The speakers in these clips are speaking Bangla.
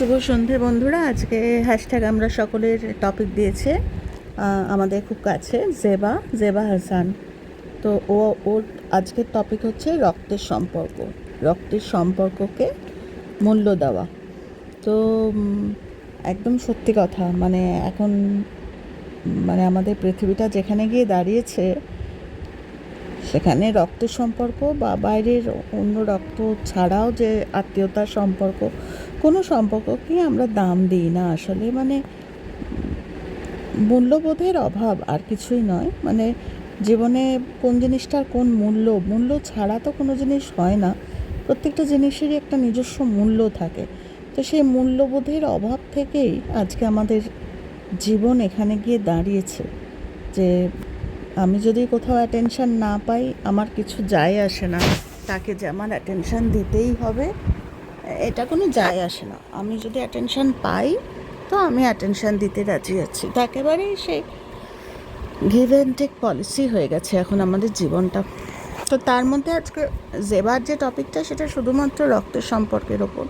শুভ সন্ধে বন্ধুরা। আজকে হ্যাশট্যাগ আমরা সকলের টপিক দিয়েছে আমাদের খুব কাছে, জেবা জেবা হাসান। তো ও, ওর আজকের টপিক হচ্ছে রক্তের সম্পর্ক। রক্তের সম্পর্ককে মূল্য দেওয়া। তো একদম সত্যি কথা মানে এখন মানে আমাদের পৃথিবীটা যেখানে গিয়ে দাঁড়িয়েছে সেখানে রক্ত সম্পর্ক বা বাইরের অন্য রক্ত ছাড়াও যে আত্মীয়তার সম্পর্ক, কোনো সম্পর্ককে আমরা দাম দিই না। আসলে মানে মূল্যবোধের অভাব আর কিছুই নয়। মানে জীবনে কোন জিনিসটার কোন মূল্য মূল্য ছাড়া তো কোনো জিনিস হয় না। প্রত্যেকটা জিনিসেরই একটা নিজস্ব মূল্য থাকে। তো সেই মূল্যবোধের অভাব থেকেই আজকে আমাদের জীবন এখানে গিয়ে দাঁড়িয়েছে যে আমি যদি কোথাও অ্যাটেনশন না পাই, আমার কিছু যায় আসে না। তাকে যে আমার অ্যাটেনশন দিতেই হবে, এটা কোনো যায় আসে না। আমি যদি অ্যাটেনশন পাই, তো আমি অ্যাটেনশন দিতে রাজি আছি। তো একেবারেই সেই গিভ অ্যান্ড টেক পলিসি হয়ে গেছে এখন আমাদের জীবনটা। তো তার মধ্যে আজকে জেবার যে টপিকটা সেটা শুধুমাত্র রক্তের সম্পর্কের ওপর।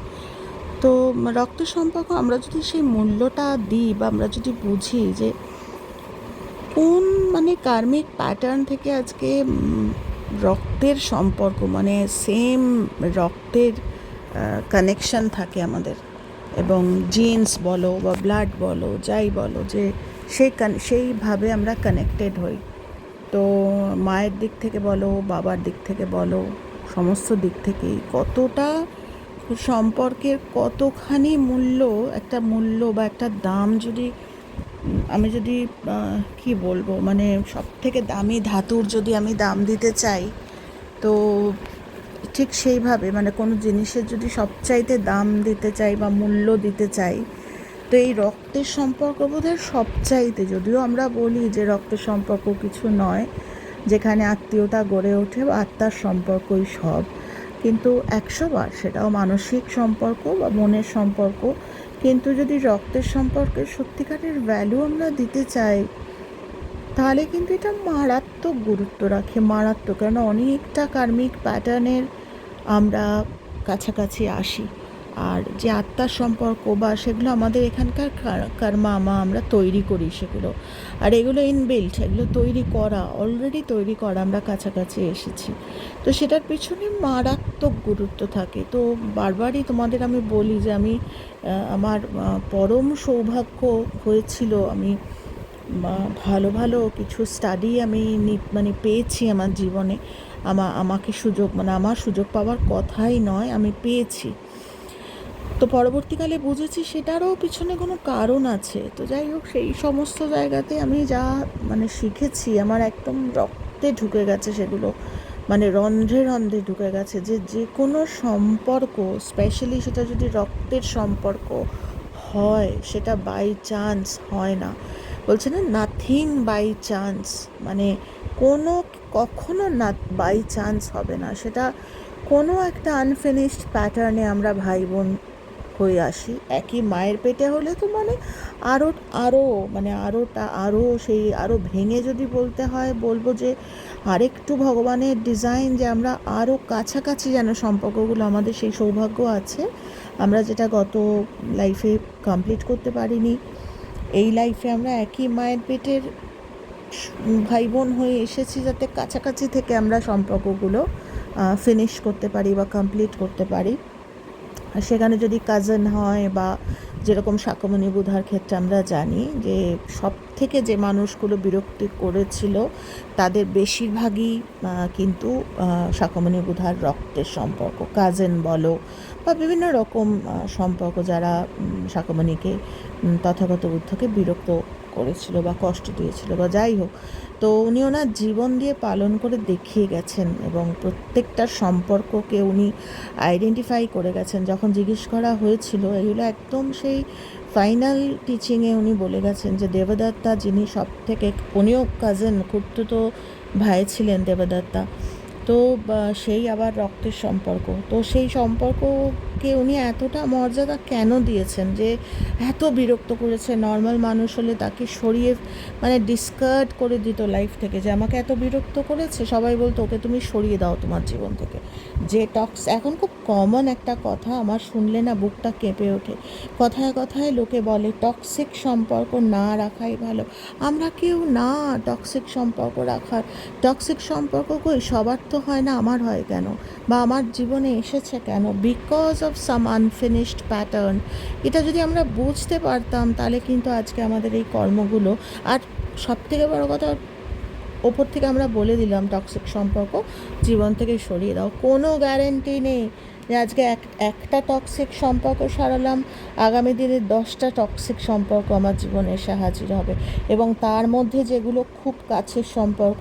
তো রক্ত সম্পর্ক আমরা যদি সেই মূল্যটা দিই বা আমরা যদি বুঝি যে কোন মানে কার্মিক প্যাটার্ন থেকে আজকে রক্তের সম্পর্ক মানে সেম রক্তের কানেকশন থাকে আমাদের? এবং জিন্স বলো বা ব্লাড বলো, যাই বলো, যে সেই সেইভাবে আমরা কানেক্টেড হই। তো মায়ের দিক থেকে বলো, বাবার দিক থেকে বলো, সমস্ত দিক থেকেই কতটা সম্পর্কের কতখানি মূল্য, একটা মূল্য বা একটা দাম যদি আমি যদি কি বলব মানে সব থেকে দামি ধাতুর যদি আমি দাম দিতে চাই, তো ঠিক সেইভাবে মানে কোনো জিনিসের যদি সবচাইতে দাম দিতে চাই বা মূল্য দিতে চাই, তো এই রক্তের সম্পর্ক বোধহয় সবচাইতে, যদিও আমরা বলি যে রক্তের সম্পর্ক কিছু নয়, যেখানে আত্মীয়তা গড়ে ওঠে আত্মার সম্পর্কই সব। কিন্তু একশো বার সেটাও মানসিক সম্পর্ক বা মনের সম্পর্ক। কিন্তু যদি রক্তের সম্পর্কে সত্যিকারের ভ্যালু আমরা দিতে চাই, তাহলে কিন্তু এটা মারাত্মক গুরুত্ব রাখে, মারাত্মক। কেন অনেকটা কার্মিক প্যাটার্নের আমরা কাছাকাছি আসি। আর যে আত্মার সম্পর্ক বা সেগুলো আমাদের এখানকার কার- কর্মা আমা আমরা তৈরি করি সেগুলো। আর এগুলো ইনবিল্ট এগুলো তৈরি করা অলরেডি তৈরি করা আমরা কাছাকাছি এসেছি। তো সেটার পিছনে মারাত্মক গুরুত্ব থাকে। তো বারবারই তোমাদের আমি বলি যে আমি আমার পরম সৌভাগ্য হয়েছিল আমি ভালো ভালো কিছু স্টাডি আমি মানে পেয়েছি আমার জীবনে। আমা, আমাকে সুযোগ মানে আমার সুযোগ পাওয়ার কথাই নয়, আমি পেয়েছি। তো পরবর্তীকালে বুঝেছি সেটারও পিছনে কোনো কারণ আছে। তো যাই হোক, সেই সমস্ত জায়গাতে আমি যা মানে শিখেছি, আমার একদম রক্তে ঢুকে গেছে সেগুলো। মানে রন্ধ্রে রন্ধ্রে ঢুকে গেছে যে যে কোনো সম্পর্ক স্পেশালি সেটা যদি রক্তের সম্পর্ক হয়, সেটা বাই চান্স হয় না। বলছে না নাথিং বাই চান্স মানে কোনো কখনো না বাই চান্স হবে না। সেটা কোনো একটা আনফিনিশড প্যাটার্নে আমরা ভাই বোন হয়ে আসি। একই মায়ের পেটে হলে তো মানে আরও আরও মানে আরোটা আরও সেই আরও ভেঙে যদি বলতে হয়, বলব যে আরেকটু ভগবানের ডিজাইন যে আমরা আরও কাছাকাছি যেন সম্পর্কগুলো, আমাদের সেই সৌভাগ্য আছে। আমরা যেটা গত লাইফে কমপ্লিট করতে পারিনি। এই লাইফে আমরা একই মায়ের পেটের ভাই বোন হয়ে এসেছি যাতে কাছাকাছি থেকে আমরা সম্পর্কগুলো ফিনিশ করতে পারি বা কমপ্লিট করতে পারি। সেখানে যদি কাজিন হয় বা যেরকম শাকমণি বুধার ক্ষেত্রে আমরা জানি যে সব থেকে যে মানুষগুলো বিরক্তি করেছিল তাদের বেশিরভাগই কিন্তু শাকমণি বুধার রক্তের সম্পর্ক। কাজেন বলো বা বিভিন্ন রকম সম্পর্ক যারা উম, শাকমণিকে তথাগত বুদ্ধকে বিরক্ত করেছিল বা কষ্ট দিয়েছিল বা যাই হোক, তো উনি ওনার জীবন দিয়ে পালন করে দেখিয়ে গেছেন এবং প্রত্যেকটা সম্পর্ককে উনি আইডেন্টিফাই করে গেছেন। যখন জিজ্ঞেস করা হয়েছিল, এগুলো একদম সেই ফাইনাল টিচিংয়ে উনি বলে গেছেন যে দেবদত্তা যিনি সব থেকে উনিও কাজেন খুঁড়তুতো ভাই ছিলেন দেবদত্তা। তো সেই আবার রক্তের সম্পর্ক। তো সেই সম্পর্ক তাকে উনি এতটা মর্যাদা কেন দিয়েছেন যে এত বিরক্ত করেছে? নর্মাল মানুষ হলে তাকে সরিয়ে মানে ডিসকার্ড করে দিত লাইফ থেকে যে আমাকে এত বিরক্ত করেছে। সবাই বলতো, ওকে তুমি সরিয়ে দাও তোমার জীবন থেকে। যে টক্স এখন খুব কমন একটা কথা, আমার শুনলে না বুকটা কেঁপে ওঠে। কথায় কথায় লোকে বলে টক্সিক সম্পর্ক না রাখাই ভালো। আমরা কেউ না টক্সিক সম্পর্ক রাখার। টক্সিক সম্পর্ক কই? সবার তো হয় না, আমার হয় কেন? বা আমার জীবনে এসেছে কেন? Because of some unfinished pattern এটা যদি আমরা বুঝতে পারতাম, তাহলে কিন্তু আজকে আমাদের এই কর্মগুলো, আর সবথেকে বড় কথা ওপর থেকে আমরা বলে দিলাম টক্সিক সম্পর্ক জীবন থেকে সরিয়ে দাও। কোনো গ্যারেন্টি নেই। যে আজকে এক, একটা টক্সিক সম্পর্ক সারালাম, আগামী দিনে দশটা টক্সিক সম্পর্ক আমার জীবনে এসে হাজির হবে এবং তার মধ্যে যেগুলো খুব কাছের সম্পর্ক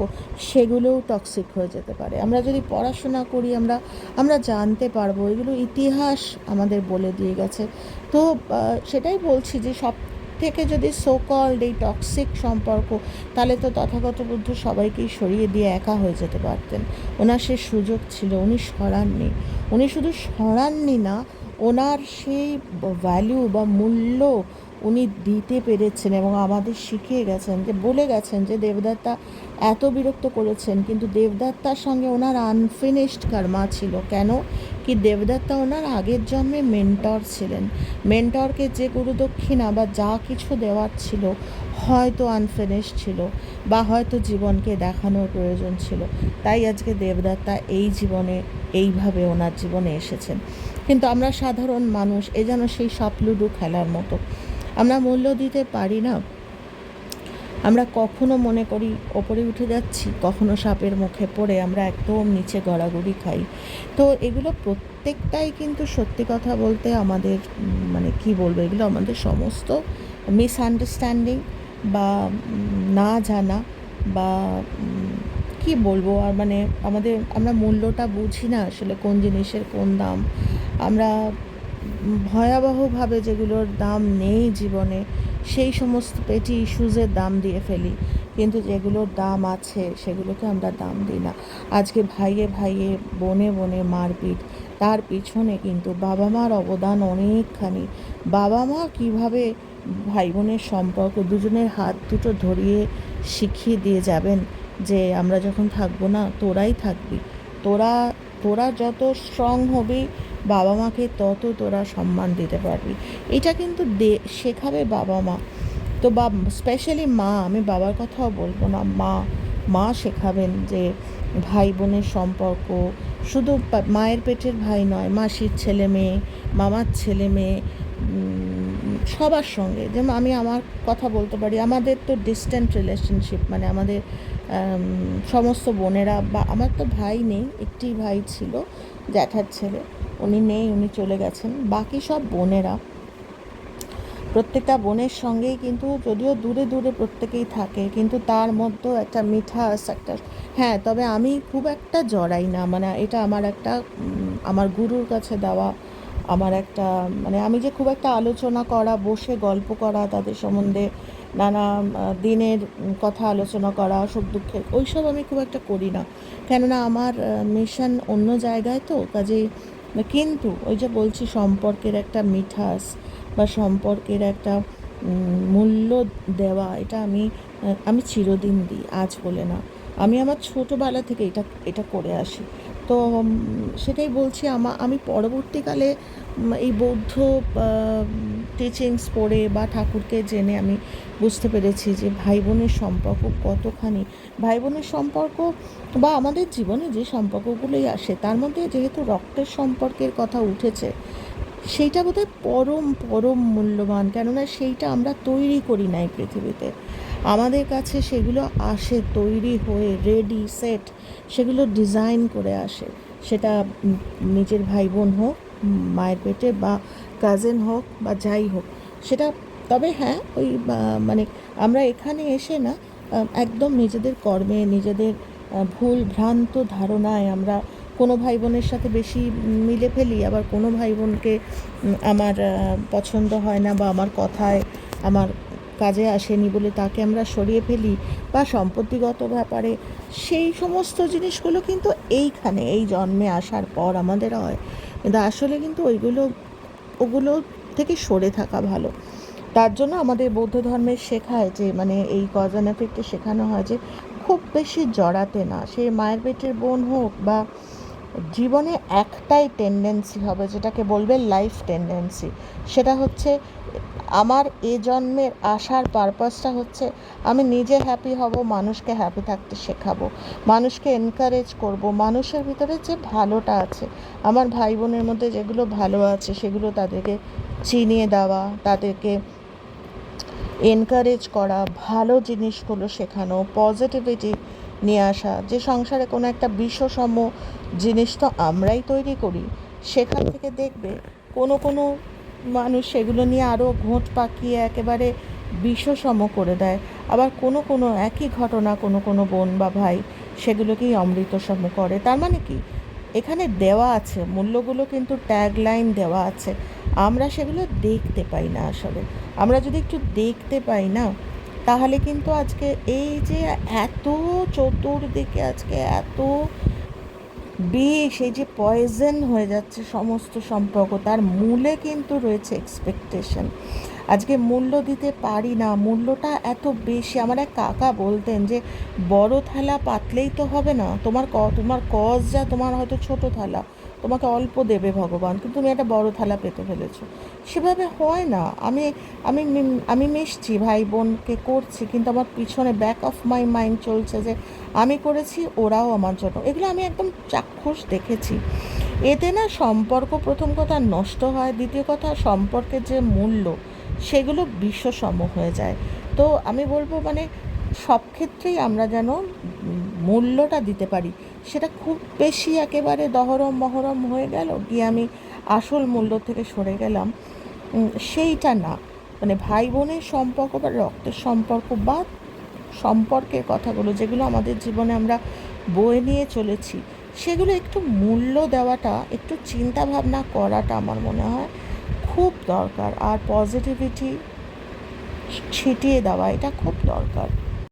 সেগুলোও টক্সিক হয়ে যেতে পারে। আমরা যদি পড়াশোনা করি, আমরা আমরা জানতে পারব, এগুলো ইতিহাস আমাদের বলে দিয়ে গেছে। তো সেটাই বলছি যে সব থেকে যদি সোকল্ড এই টক্সিক সম্পর্ক, তাহলে তো তথাগত বুদ্ধ সবাইকেই সরিয়ে দিয়ে একা হয়ে যেতে পারতেন। ওনার সে সুযোগ ছিল, উনি সরাননি। উনি শুধু সরাননি না, ওনার সেই ভ্যালু বা মূল্য উনি দিতে পেরেছেন এবং আমাদের শিখিয়ে গেছেন যে, বলে গেছেন যে, দেবদত্তা এত বিরক্ত করেছেন, কিন্তু দেবদত্তার সঙ্গে ওনার আনফিনিশড কর্মা ছিল। কেন? কি দেবদত্তা ওনার আগের জন্মে মেন্টর ছিলেন। মেন্টরকে যে গুরুদক্ষিণা বা যা কিছু দেওয়ার ছিল, হয়তো আনফিনিশ ছিল বা হয়তো জীবনকে দেখানোর প্রয়োজন ছিল। তাই আজকে দেবদত্তা এই জীবনে, এইভাবে ওনার জীবনে এসেছেন। কিন্তু আমরা সাধারণ মানুষ, এ যেন সেই সাপ লুডু খেলার মতো। আমরা মূল্য দিতে পারি না। আমরা কখনো মনে করি ওপরে উঠে যাচ্ছি, কখনো সাপের মুখে পড়ে আমরা একদম নিচে গড়াগড়ি খাই। তো এগুলো প্রত্যেকটাই কিন্তু সত্যি কথা বলতে আমাদের মানে কি বলব, এগুলো আমাদের সমস্ত মিসআন্ডারস্ট্যান্ডিং বা না জানা বা কি বলব, আর মানে আমাদের, আমরা মূল্যটা বুঝি না আসলে কোন জিনিসের কোন দাম। আমরা ভয়াবহভাবে যেগুলোর দাম নেই জীবনে সেই সমস্ত পেটি ইস্যুজের দাম দিয়ে ফেলি। কিন্তু যেগুলোর দাম আছে, সেগুলোকে আমরা দাম দিই না। আজকে ভাইয়ে ভাইয়ে, বনে বনে মারপিট। তার পিছনে কিন্তু বাবা মার অবদান অনেকখানি। বাবা মা কীভাবে ভাই বোনের সম্পর্ক দুজনের হাত দুটো ধরিয়ে শিখিয়ে দিয়ে যাবেন যে আমরা যখন থাকব না, তোরাই থাকবি। তোরা তোরা যত স্ট্রং হবি বাবা মাকে তত তোরা সম্মান দিতে পারবি। এটা কিন্তু দে শেখাবে বাবা মা তো বা স্পেশালি মা আমি বাবার কথাও বলব না। মা মা শেখাবেন যে ভাই বোনের সম্পর্ক। শুধু মায়ের পেটের ভাই নয় মাসির ছেলে মেয়ে মামার ছেলে মেয়ে সবার সঙ্গে। যেমন আমি আমার কথা বলতে পারি আমাদের তো ডিস্ট্যান্ট রিলেশনশিপ মানে আমাদের আম, সমস্ত বোনেরা বা আমার তো ভাই নেই, একটি ভাই ছিল, জ্যাঠার ছেলে, উনি নেই, উনি চলে গেছেন। বাকি সব বোনেরা। প্রত্যেকটা বোনের সঙ্গেই কিন্তু যদিও দূরে দূরে প্রত্যেকেই থাকে, কিন্তু তার মধ্যেও একটা মিঠাস, একটা হ্যাঁ তবে আমি খুব একটা জড়াই না। মানে এটা আমার একটা আমার গুরুর কাছে দেওয়া, আমার একটা মানে আমি যে খুব একটা আলোচনা করা, বসে গল্প করা তাদের সম্বন্ধে নানা দিনের কথা আলোচনা করা, সুখ দুঃখের, ওইসব আমি খুব একটা করি না। কেননা আমার মিশন অন্য জায়গায় তো, কাজেই, কিন্তু ওই যে বলছি, সম্পর্কের একটা মিঠাস বা সম্পর্কের একটা মূল্য দেওয়া, এটা আমি আমি চিরদিন দিই, আজ বলে না। আমি আমার ছোটোবেলা থেকে এটা এটা করে আসি। তো সেটাই বলছি, আমা, আমি পরবর্তীকালে এই বৌদ্ধ টিচিংস পড়ে বা ঠাকুরকে জেনে আমি বুঝতে পেরেছি যে ভাই বোনের সম্পর্ক কতখানি। ভাই বোনের সম্পর্ক বা আমাদের জীবনে যে সম্পর্কগুলোই আসে, তার মধ্যে যেহেতু রক্তের সম্পর্কের কথা উঠেছে, সেইটা বোধহয় পরম পরম মূল্যবান। কেননা সেইটা আমরা তৈরি করি না এই পৃথিবীতে। আমাদের কাছে সেগুলো আসে তৈরি হয়ে রেডি সেট সেগুলো ডিজাইন করে আসে। সেটা নিজের ভাই বোন হোক, মায়ের পেটে বা কাজিন হোক বা যাই হোক, সেটা, তবে হ্যাঁ ওই মানে আমরা এখানে এসে না একদম নিজেদের কর্মে, নিজেদের ভুল ভ্রান্ত ধারণায় আমরা কোনো ভাই বোনের সাথে বেশি মিলে ফেলি, আবার কোনো ভাই বোনকে আমার পছন্দ হয় না বা আমার কথায় আমার কাজে আসেনি বলে তাকে আমরা সরিয়ে ফেলি বা সম্পত্তিগত ব্যাপারে, সেই সমস্ত জিনিসগুলো কিন্তু এইখানে, এই জন্মে আসার পর আমাদের হয়। কিন্তু আসলে কিন্তু ওইগুলো ওগুলো থেকে সরে থাকা ভালো। তার জন্য আমাদের বৌদ্ধ ধর্মে শেখায় যে মানে এই কজন এফেক্টে শেখানো হয় যে, খুব বেশি জড়াতে না। সে মায়ের পেটের বোন হোক বা জীবনে একটাই টেন্ডেন্সি হবে, যেটাকে বলবে লাইফ টেন্ডেন্সি সেটা হচ্ছে আমার এ জন্মের আসার পারপাসটা হচ্ছে আমি নিজে হ্যাপি হব, মানুষকে হ্যাপি থাকতে শেখাবো, মানুষকে এনকারেজ করব, মানুষের ভিতরে যে ভালোটা আছে, আমার ভাই বোনের মধ্যে যেগুলো ভালো আছে সেগুলো তাদেরকে চিনিয়ে দেওয়া, তাদেরকে এনকারেজ করা, ভালো জিনিসগুলো শেখানো পজিটিভিটি নিয়ে আসা, যে সংসারে কোনো একটা বিশ্বসম জিনিস তো আমরাই তৈরি করি, সেখান থেকে দেখবে কোনো কোনো মানুষ সেগুলো নিয়ে আরও ঘোঁট পাকিয়ে একেবারে বিশ্বসম করে দেয়। আবার কোনো কোনো একই ঘটনা, কোনো কোনো বোন বা ভাই সেগুলোকেই অমৃতসম করে। তার মানে কি? এখানে দেওয়া আছে, মূল্যগুলো কিন্তু ট্যাগ লাইন দেওয়া আছে। আমরা সেগুলো দেখতে পাই না আসলে। আমরা যদি একটু দেখতে পাই না, তাহলে কিন্তু আজকে এই যে এত চতুর্দিকে, আজকে এত বিষ এই যে পয়জন হয়ে যাচ্ছে সমস্ত সম্পর্ক, তার মূলে কিন্তু রয়েছে এক্সপেকটেশন আজকে মূল্য দিতে পারি না, মূল্যটা এত বেশি। আমার এক কাকা বলতেন যে, বড় থালা পাতলেই তো হবে না। তোমার ক, তোমার কজ যা, তোমার হয়তো ছোট থালা। তোমাকে অল্প দেবে ভগবান, কিন্তু তুমি একটা বড় থালা পেতে ফেলেছো। সেভাবে হয় না। আমি আমি আমি মিশছি, ভাই বোনকে করছি, কিন্তু আমার পিছনে ব্যাক অফ মাই মাইন্ড চলছে যে আমি করেছি, ওরাও আমার জন্য। এগুলো আমি একদম চাক্ষুষ দেখেছি। এতে না সম্পর্ক প্রথম কথা নষ্ট হয়, দ্বিতীয় কথা সম্পর্কের যে মূল্য, সেগুলো বিশ্বসম হয়ে যায়। তো আমি বলব মানে সব ক্ষেত্রেই আমরা যেন মূল্যটা দিতে পারি। সেটা খুব বেশি একেবারে দহরম মহরম হয়ে গেল, গিয়ে আমি আসল মূল্য থেকে সরে গেলাম। সেইটা না। মানে ভাই বোনের সম্পর্ক বা রক্তের সম্পর্ক বা সম্পর্কের কথাগুলো যেগুলো আমাদের জীবনে আমরা বয়ে নিয়ে চলেছি, সেগুলো একটু মূল্য দেওয়াটা, একটু চিন্তা ভাবনা করাটা আমার মনে হয় খুব দরকার। আর পজিটিভিটি ছিটিয়ে দেওয়া এটা খুব দরকার।